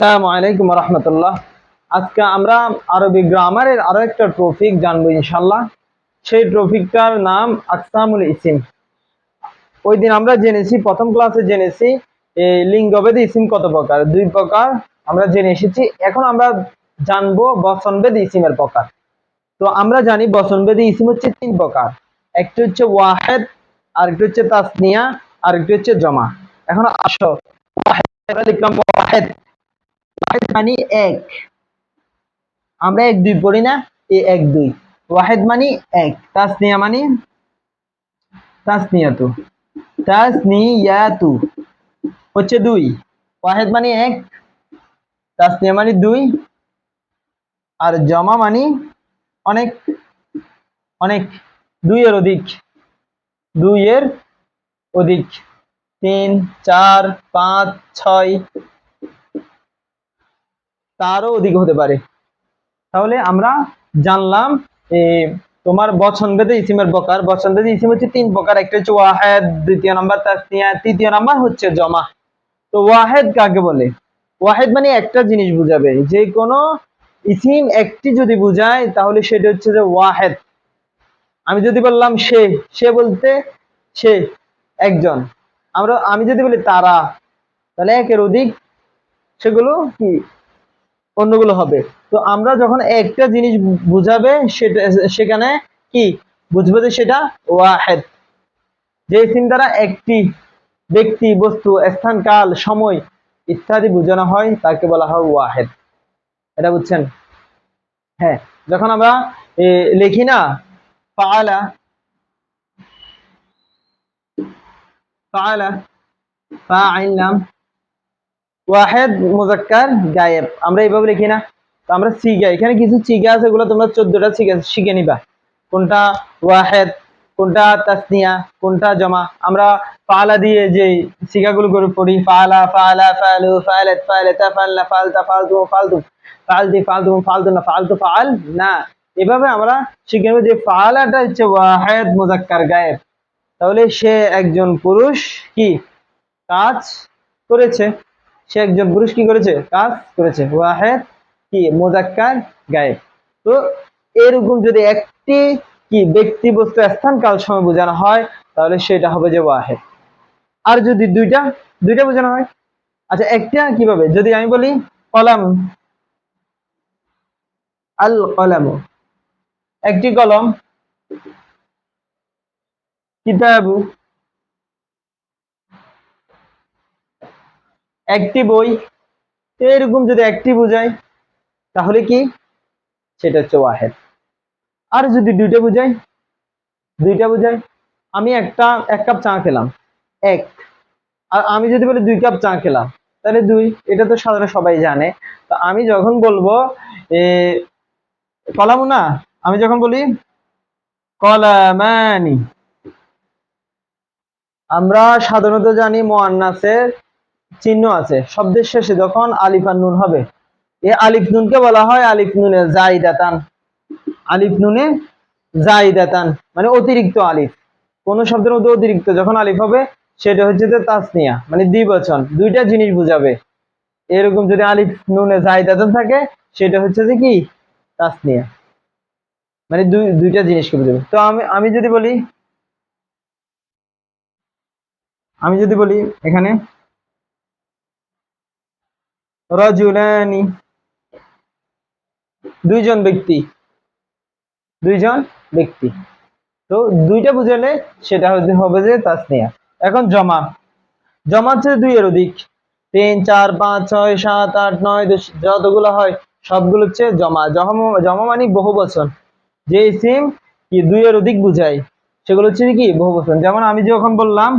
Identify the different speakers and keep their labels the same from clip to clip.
Speaker 1: আসসালামু আলাইকুম রহমতুল্লাহ। আজকে আমরা আরবি গ্রামারের আরও একটা টপিক জানব ইনশাল্লাহ সেই টপিকটার নাম আকসামুল ইসিম। ওই দিন আমরা জেনেছি, প্রথম ক্লাসে জেনেছি এই লিঙ্গভেদে ইসিম কত প্রকার? দুই প্রকার আমরা জেনে এসেছি। এখন আমরা জানব বচনভেদে ইসিমের প্রকার। তো আমরা জানি বচনভেদে ইসিম হচ্ছে তিন প্রকার। একটি হচ্ছে ওয়াহেদ, আরেকটি হচ্ছে তাসনিয়া, আরেকটি হচ্ছে জমা। এখন আসো। লিখলাম ওয়াহেদ। ওয়াহেদ মানে এক। আমরা এক দুই পড়ি না? এ এক দুই। ওয়াহেদ এক। তাসনিয়া তাসনিয়াতু। তাসনিয়াতু। হচ্ছে দুই। ওয়াহেদ এক তাসনিয়া দুই, আর জমা মানে অনেক অনেক। দুইয়ের অধিক। দুইয়ের অধিক। তিন, চার, পাঁচ, ছয় তারও অধিক হতে পারে। তাহলে আমরা জানলাম তোমার বচন বেদে ইসিমের প্রকার। বচন বেদে ইসিম হচ্ছে তিন প্রকার। একটা হচ্ছে ওয়াহেদ, দ্বিতীয় নাম্বার তাসনিয়া, তৃতীয় নাম্বার হচ্ছে জমা। তো ওয়াহেদ কাকে বলে? ওয়াহেদ মানে একটা জিনিস বুঝাবে। যে কোনো ইসিম একটি যদি বুঝায়, তাহলে সেটা হচ্ছে যে ওয়াহেদ। আমি যদি বললাম সে সে বলতে সে, একজন। আমরা, আমি যদি বলি তারা, তাহলে একের অধিক সেগুলো কি? অন্যগুলো হবে। তো আমরা যখন একটা জিনিস বুঝাবে, সেটা, সেখানে কি? বুঝব যে সেটা ওয়াহেদ। যে সিম দ্বারা একটি ব্যক্তি, বস্তু, স্থান, কাল, সময় ইত্যাদি বোঝানো হয়, তাকে বলা হয় ওয়াহেদ। এটা বুঝছেন? হ্যাঁ যখন আমরা লিখি না, ফাআলা ফাআলা ফাআইলাম ওয়াহেদ মুজাক্কার গায়েব। আমরা এইভাবে লিখি না। তো আমরা সিগা, এখানে কিছু চিগা আছে, এগুলো তোমরা চোদ্দটা চিগা শিখে নিবা। কোনটা ওয়াহেদ, কোনটা তাসনিয়া, কোনটা জমা। আমরা ফালা দিয়ে যে সিগাগুলো করে পড়ি, ফালা ফালা, ফালু, ফালাত, ফালাতা, ফালনা, ফালতা, ফালতু ফালতু। ফালতি, ফালতু ফালতু না, ফালতু ফাল না। এভাবে আমরা শিখে নেব যে ফালাটা হচ্ছে ওয়াহেদ মুজাক্কার গায়েব। তাহলে সে একজন পুরুষ কি? কাজ করেছে। সে একজন পুরুষ কি করেছে? কাজ করেছে। ওয়াহেদ কি? মোজাক্কার গায়েব। তো এরকম যদি একটি কি ব্যক্তি বস্তু স্থান কাল সময় বোঝানো হয়, তাহলে সেটা হবে যে ওয়াহেদ। আর যদি দুইটা দুইটা বোঝানো হয়? আচ্ছা একটা কীভাবে? যদি আমি বলি, কলাম। আল কলাম। একটি কলম। কিতাবু। একটি বই এরকম যদি একটি বোঝায় তাহলে কি? সেটা হচ্ছে ওয়াহেদ। আর যদি দুইটা বোঝায় দুইটা বোঝায় আমি একটা, এক কাপ চা খেলাম। এক। আর আমি যদি বলি দুই কাপ চা খেলাম, তাহলে দুই। এটা তো সাধারণ সবাই জানে। তো আমি যখন বলব কলামু না, আমি যখন বলি, কলামানি, আমরা সাধারণত জানি মোয়ান্নাসের চিহ্ন আছে। শব্দের শেষে যখন আলিফ আর নুন হবে এই আলিফ নুনকে বলা হয় আলিফ নুনে জাইদাতান আলিফ নুনে জাইদাতান মানে অতিরিক্ত আলিফ। কোন শব্দের মধ্যে অতিরিক্ত যখন আলিফ হবে, সেটা হচ্ছে যে তাসনিয়া মানে দ্বিবচন, দুইটা জিনিস বুঝাবে। এরকম যদি আলিফ নুনে জাইদাতান থাকে, সেটা হচ্ছে যে কি? তাসনিয়া। মানে দুই, দুইটা জিনিসকে বুঝাবে। তো আমি আমি যদি বলি, আমি যদি বলি এখানে রজুলানি। দুইজন ব্যক্তি। দুইজন ব্যক্তি। তো দুইটা বুঝালে সেটা হতে হবে যে তাসনিয়া। এখন জমা। জমা হচ্ছে দুইয়ের অধিক। তিন, চার, পাঁচ, ছয়, সাত, আট, নয় যতগুলো হয়, সবগুলো হচ্ছে জমা। জমা মানে বহু বচন। যে সিম কি দুইয়ের অধিক বুঝায়, সেগুলো হচ্ছে কি বহু বচন। যেমন আমি যখন বললাম,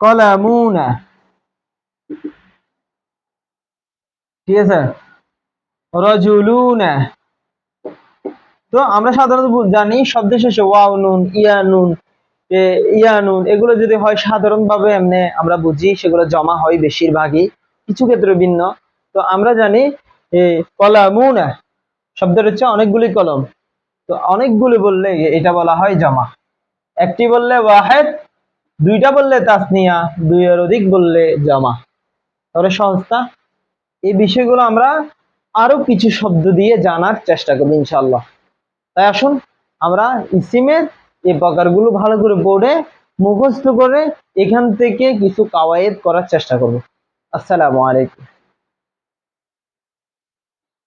Speaker 1: কলামুনা ঠিক আছে? রজুলুনা। তো আমরা সাধারণত জানি শব্দের শেষে ওয়াও নুন, ইয়া নুন ইয়া নুন, এগুলো যদি হয় সাধারণভাবে এমনি আমরা বুঝি, সেগুলো জমা হয় বেশিরভাগই, কিছু ক্ষেত্রে ভিন্ন। তো আমরা জানি কলামুনা, শব্দের হচ্ছে অনেকগুলি কলম। তো অনেকগুলি বললে এটা বলা হয় জমা। একটি বললে ওয়াহেদ, দুইটা বললে তাসনিয়া দুই দুইয়ের অধিক বললে জমা। তাহলে সহজতা এই বিষয়গুলো আমরা আরও কিছু শব্দ দিয়ে জানার চেষ্টা করব ইনশাল্লাহ তাই আসুন, আমরা ইসিমের এই প্রকারগুলো ভালো করে বোর্ডে মুখস্থ করে এখান থেকে কিছু কাওয়ায়েত করার চেষ্টা করব। আসসালামু আলাইকুম।